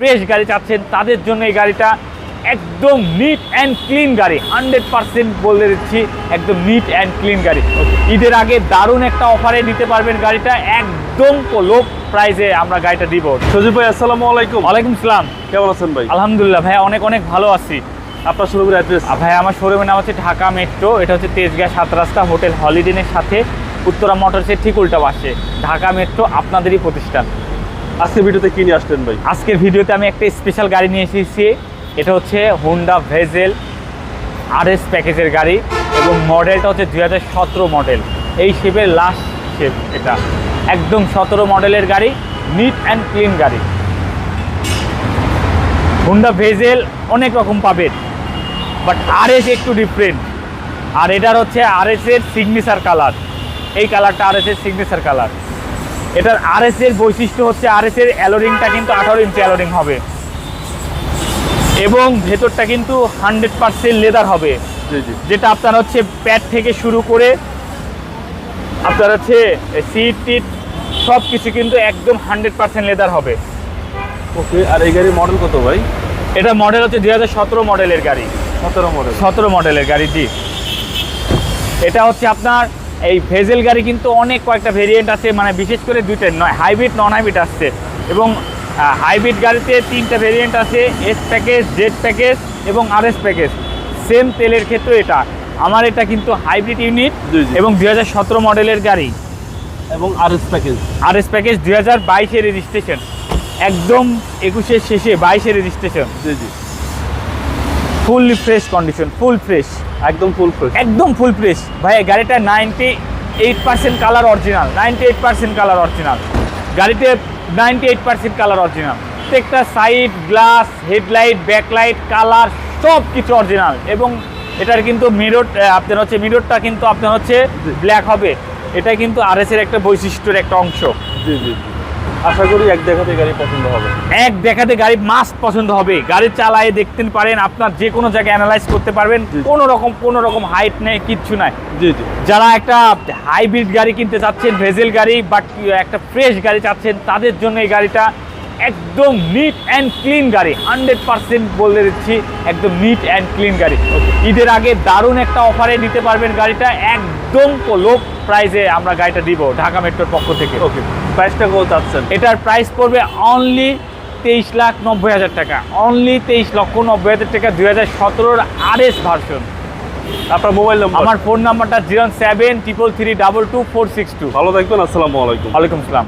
Fresh গাড়ি চাচ্ছেন তাদের জন্য এই গাড়িটা একদম নিট অ্যান্ড ক্লিন গাড়ি। হান্ড্রেড পার্সেন্ট বলে দিচ্ছি একদম নিট অ্যান্ড ক্লিন গাড়ি। ঈদের আগে দারুণ একটা অফারে নিতে পারবেন গাড়িটা একদম লো প্রাইসে আমরা গাড়িটা দিব। সজীব ভাই আসসালামু আলাইকুম। ওয়ালাইকুম সালাম। কেমন আছেন ভাই? আলহামদুলিল্লাহ ভাই অনেক অনেক ভালো আছি। আপনার শোরুমের অ্যাড্রেস ভাই আমার শোরুমের নাম হচ্ছে ঢাকা মেট্রো এটা হচ্ছে তেজগাঁ সাত রাস্তা হোটেল হলিডেনের সাথে উত্তরা মোটরসের ঠিক উল্টা পাশে। ঢাকা মেট্রো আপনাদেরই প্রতিষ্ঠান। আজকে ভিডিওতে কি নিয়ে আসলেন ভাই? আজকের ভিডিওতে আমি একটা স্পেশাল গাড়ি নিয়ে এসেছি। এটা হচ্ছে হোন্ডা ভেজেল আর এস প্যাকেজের গাড়ি এবং মডেলটা হচ্ছে দুই হাজার সতেরো মডেল এই শেপের লাস্ট শেপ এটা। একদম সতেরো মডেলের গাড়ি নিট অ্যান্ড ক্লিন গাড়ি। হোন্ডা ভেজেল অনেক রকম পাবেন বাট আর এস একটু ডিফারেন্ট আর এটার হচ্ছে আর এস এর সিগনেচার কালার এই কালারটা আর এস এর সিগনেচার কালার এটার আর এস এর বৈশিষ্ট্য হচ্ছে আর এস এর অ্যালোরিংটা কিন্তু আঠারো ইঞ্চি অ্যালোরিং হবে। এবং ভেতরটা কিন্তু হান্ড্রেড পার্সেন্ট লেদার হবে। যেটা আপনার হচ্ছে প্যাড থেকে শুরু করে আপনার হচ্ছে সিট টিট সব কিছু কিন্তু একদম হান্ড্রেড পার্সেন্ট লেদার হবে। ওকে আর এই গাড়ির মডেল কত ভাই? এটা মডেল হচ্ছে দুই হাজার সতেরো মডেলের গাড়ি। সতেরো মডেল সতেরো মডেলের গাড়ি জি। এটা হচ্ছে আপনার এই ভেজেল গাড়ি কিন্তু অনেক কয়েকটা ভেরিয়েন্ট আছে মানে বিশেষ করে দুইটা নয় হাইব্রিড নন হাইব্রিড আসছে। এবং হাইব্রিড গাড়িতে তিনটা ভেরিয়েন্ট আছে এস প্যাকেজ জেড প্যাকেজ এবং আর এস প্যাকেজ সেম তেলের ক্ষেত্রে এটা। আমার এটা কিন্তু হাইব্রিড ইউনিট। এবং দুই হাজার সতেরো মডেলের গাড়ি। এবং R S package R S package দুই হাজার বাইশের রেজিস্ট্রেশন একদম একুশের শেষে বাইশের রেজিস্ট্রেশন জি জি। Fully fresh condition full fresh একদম ফুল ফ্রেশ একদম ফুল ফ্রেশ ভাই গাড়িটা ninety eight percent colour original ninety eight percent colour original গাড়িতে ninety eight percent colour original প্রত্যেকটা side glass headlight backlight colour সব কিছু অরিজিনাল এবং এটার কিন্তু মিরর আপনার হচ্ছে মিররটা কিন্তু আপনার হচ্ছে ব্ল্যাক হবে। এটা কিন্তু আর এর একটা বৈশিষ্ট্যের একটা অংশ। জি জি জি। আশা করি এক দেখাতে গাড়ি পছন্দ হবে। এক দেখাতে গাড়ি মাস্ট পছন্দ হবে। গাড়ি চালায় দেখতে পারেন আপনার যে কোনো জায়গায় অ্যানালাইজ করতে পারবেন। কোনো রকম কোনো রকম হাইট নেই কিচ্ছু নাই। জি জি। যারা একটা হাইব্রিড গাড়ি কিনতে চাচ্ছেন ভেজেল গাড়ি বাট একটা ফ্রেশ গাড়ি চাচ্ছেন তাদের জন্য এই গাড়িটা একদম নিট অ্যান্ড ক্লিন গাড়ি। হান্ড্রেড পার্সেন্ট বলে দিচ্ছি একদম নিট অ্যান্ড ক্লিন গাড়ি। ঈদের আগে দারুণ একটা অফারে নিতে পারবেন গাড়িটা একদম লো প্রাইসে আমরা গাড়িটা দিব ঢাকা মেট্রোর পক্ষ থেকে। ওকে প্রাইসটা কত চাচ্ছেন? এটার প্রাইস পড়বে অনলি তেইশ লাখ নব্বই হাজার টাকা। অনলি তেইশ লক্ষ নব্বই হাজার টাকা দুই হাজার সতেরোর আর এস ভার্সন আপনার মোবাইল নম্বর আমার ফোন নাম্বারটা zero seven triple three double two four six two ভালো থাকবেন আসসালামু আলাইকুম। ওয়ালাইকুম সালাম